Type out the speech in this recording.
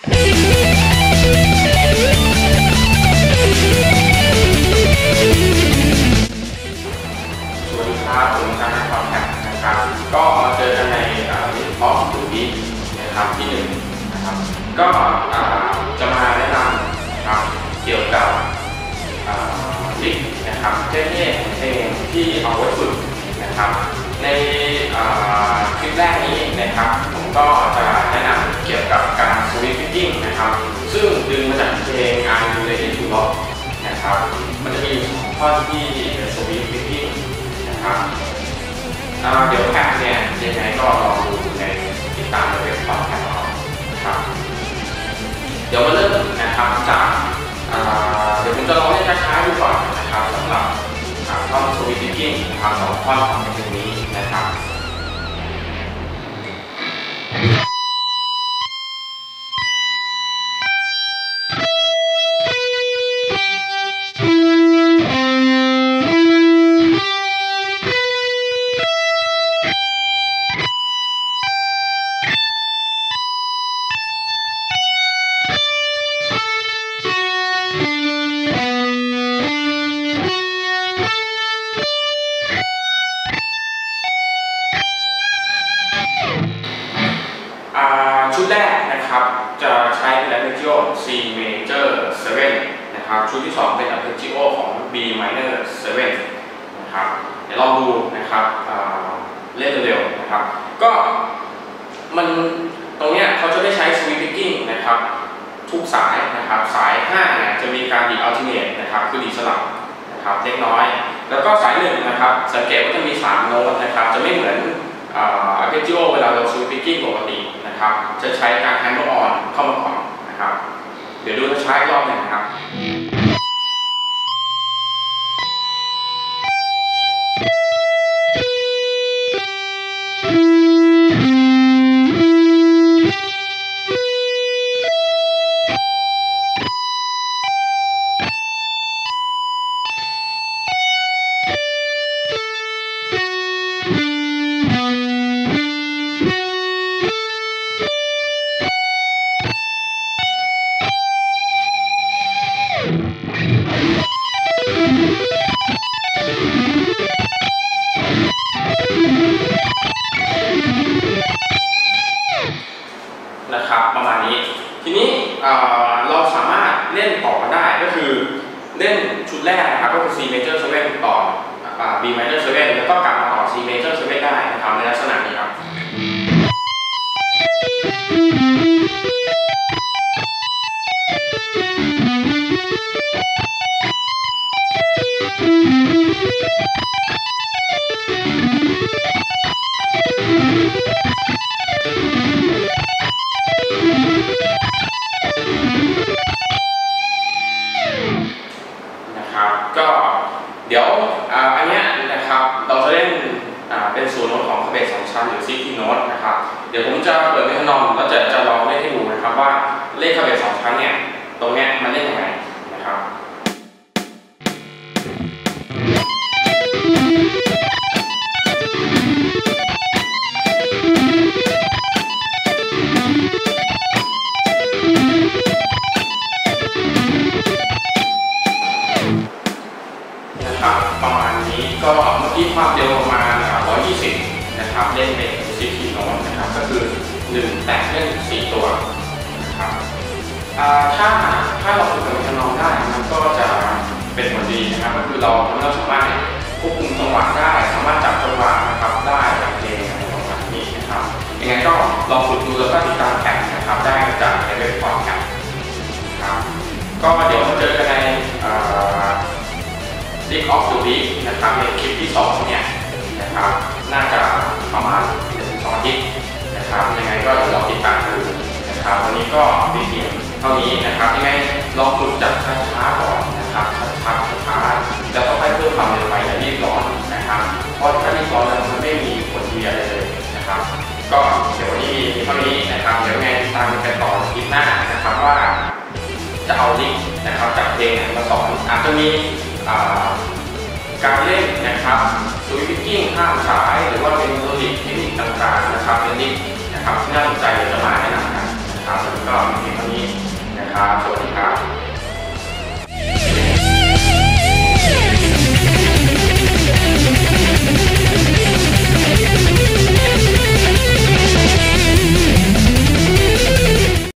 สวัสดีครับผมชารนาคอนแทคนะครับ ก็มาเจอกันในวิดีโอดูดีนะครับที่หนึ่งนะครับ ก็จะมาแนะนำนะครับเกี่ยวกับลิกนะครับเท่ๆของเพลงที่เอาไว้ฝึกนะครับ ในคลิปแรกนี้นะครับ ผมก็จะ ท่อนที่เป็นสวิตฟิตติ้งนะครับเดี๋ยวแพ็กเนี่ยยังไงก็ลองดูในติดตามในเว็บของแคสต์ของเรานะครับเดี๋ยวมาเริ่มนะครับจากอ่าเดี๋ยวผมจะลองเล่นช้าๆดูก่อนนะครับสำหรับอ่าท่อนสวิตฟิตติ้งนะครับสองท่อนของ ชุดแรกนะครับจะใช้เป็น arpeggio C major 7นะครับชุดที่ 2 เป็น arpeggio ของ B minor 7นะครับเดี๋ยวลองดูนะครับเล่นเร็วๆนะครับ ก็มันตรงเนี้ยเขาจะได้ใช้ sweep picking นะครับทุกสายนะครับสาย5เนี่ยจะมีการดี alternate นะครับคือดีสลับนะครับเล็กน้อย แล้วก็สายหนึ่งนะครับสังเกตว่าจะมี 3 โน้ตนะครับจะไม่เหมือนอาร์เพจโอเวลาเราซื้อพิกกิ้งปกติ นะครับจะใช้การแฮนด์ออนเข้ามาก่อนนะครับ เดี๋ยวดูถ้าใช้รอบหนึ่งนะครับ เล่นชุดแรกนะครับก็คือ C major 7ต่ออ่า B minor 7แล้วก็กลับมาต่อ C major 7ได้นได้ทำในลักษณะนี้ครับ ชั้นหรือซิกที่โน้ตนะครับ เดี๋ยวผมจะเปิดเมทานอมแล้วจะจะลองเล่นให้ดูนะครับว่าเลขคาเบสสองชั้นเนี่ยตรงเนี้ยมันเล่นยังไง นะครับก็คือ1แตะเล่น4ตัวนะครับอ่าถ้าถ้าเราฝึกกับเมทานอมได้มันก็จะเป็นผลดีนะครับก็คือเราทำให้เราสามารถควบคุมจังหวะได้ สามารถจับจังหวะนะครับได้จากเพลงอะไรประมาณนี้นะครับยังไงก็ลองฝึกดูแล้วก็ติดตามแข่งนะครับได้จากในเว็บพอดแคสต์นะครับก็เดี๋ยวมาเจอกันในอ่า l e a g of the Week นะครับในคลิปที่2เนี่ยนะครับน่าจะประมาณ ทิตย์นะครับยังไงก็เดี๋ยวเราติดตามดูนะครับวันนี้ก็มีเพียงเท่านี้นะครับยังไงลองฝึกจากช้าๆก่อนนะครับช้าๆช้าๆแล้วก็ค่อยเพิ่มความเร็วไปอย่ารีบร้อนนะครับเพราะถ้ารีบร้อนแล้วมันไม่มีผลดีอะไรเลยนะครับ ก็เดี๋ยววันนี้มีเท่านี้นะครับเดี๋ยวยังไงติดตามกันต่อคลิปหน้านะครับว่าจะเอาลิงก์นะครับจากเพลงมาสอนอาจจะมีการเล่นนะครับสวิตกิ้งข้ามสายหรือว่าเป็นโลจิกเท ที่น่าสนใจจะมาให้นะครับแล้วก็มีเท่านี้นะครับ